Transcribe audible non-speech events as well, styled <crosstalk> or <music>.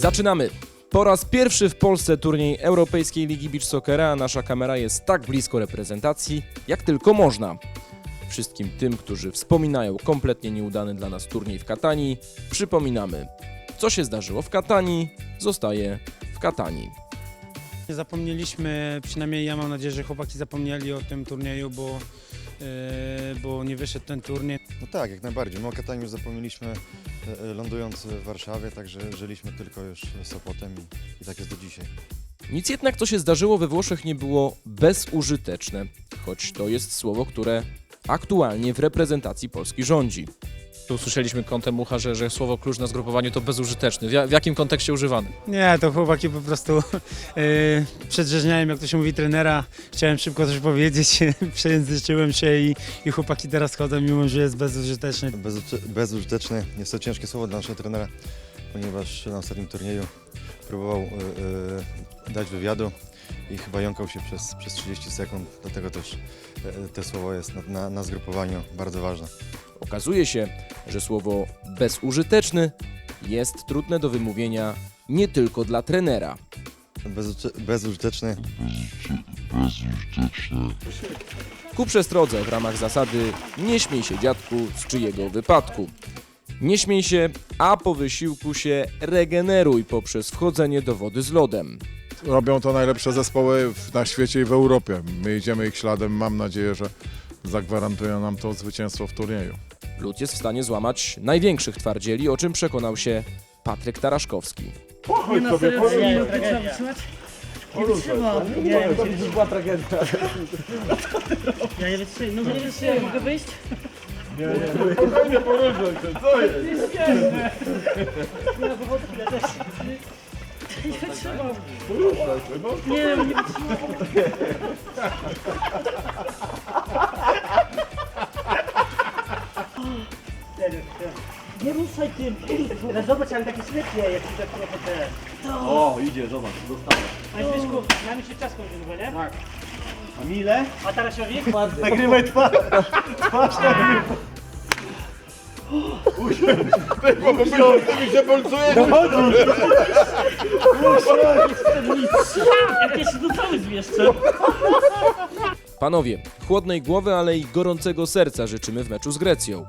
Zaczynamy. Po raz pierwszy w Polsce turniej Europejskiej Ligi Beach Soccera, nasza kamera jest tak blisko reprezentacji, jak tylko można. Wszystkim tym, którzy wspominają kompletnie nieudany dla nas turniej w Katanii, przypominamy, co się zdarzyło w Katanii, zostaje w Katanii. Nie zapomnieliśmy, przynajmniej ja mam nadzieję, że chłopaki zapomnieli o tym turnieju, bo, e, bo nie wyszedł ten turniej. No tak, jak najbardziej. My o Kataniu już zapomnieliśmy e, e, lądując w Warszawie, także żyliśmy tylko już Sopotem i, i tak jest do dzisiaj. Nic jednak, co się zdarzyło we Włoszech, nie było bezużyteczne, choć to jest słowo, które aktualnie w reprezentacji Polski rządzi. Tu usłyszeliśmy kątem ucha, że, że słowo klucz na zgrupowaniu to bezużyteczny. W, ja- w jakim kontekście używany? Nie, to chłopaki po prostu e, przedrzeźniałem, jak to się mówi, trenera. Chciałem szybko coś powiedzieć, <laughs> przejęzyczyłem się i, i chłopaki teraz chodzą, mimo że jest bezużyteczny. Bezuczy- Bezużyteczny jest to ciężkie słowo dla naszego trenera, ponieważ na ostatnim turnieju próbował e, e, dać wywiadu i chyba jąkał się przez, przez 30 sekund, dlatego też e, to słowo jest na, na, na zgrupowaniu bardzo ważne. Okazuje się, że słowo bezużyteczny jest trudne do wymówienia nie tylko dla trenera. Bezuczy- Bezużyteczny Ku przestrodze w ramach zasady nie śmiej się dziadku z czyjego wypadku. Nie śmiej się, a po wysiłku się regeneruj poprzez wchodzenie do wody z lodem. robią to najlepsze zespoły w- na świecie i w Europie. My idziemy ich śladem. Mam nadzieję, że zagwarantują nam to zwycięstwo w turnieju. Lód jest w stanie złamać największych twardzieli, o czym przekonał się Patryk Taraszkowski. Nie trzy minuty trzeba wytrzymać? Nie. Nie, to już była tragedia. Ja nie wytrzymam. No nie wytrzymam, mogę wyjść? Nie, nie, spokojnie poruszaj się, co jest? Ja też. Nie wytrzymam. Poruszaj się, no. Nie, nie wytrzymam. Nie ruszaj tym! No zobacz, ale takie świetnie, jak tak trochę te... O, idzie, zobacz, dostałem. Panie Zbyszku, mamy się czas kończy chyba, nie? Tak. A mile? A Tarasiowi? Nagrywaj twarz! Twarz nagrywaj! Jakieś do cały zmieszczę. Panowie, chłodnej głowy, ale i gorącego serca życzymy w meczu z Grecją.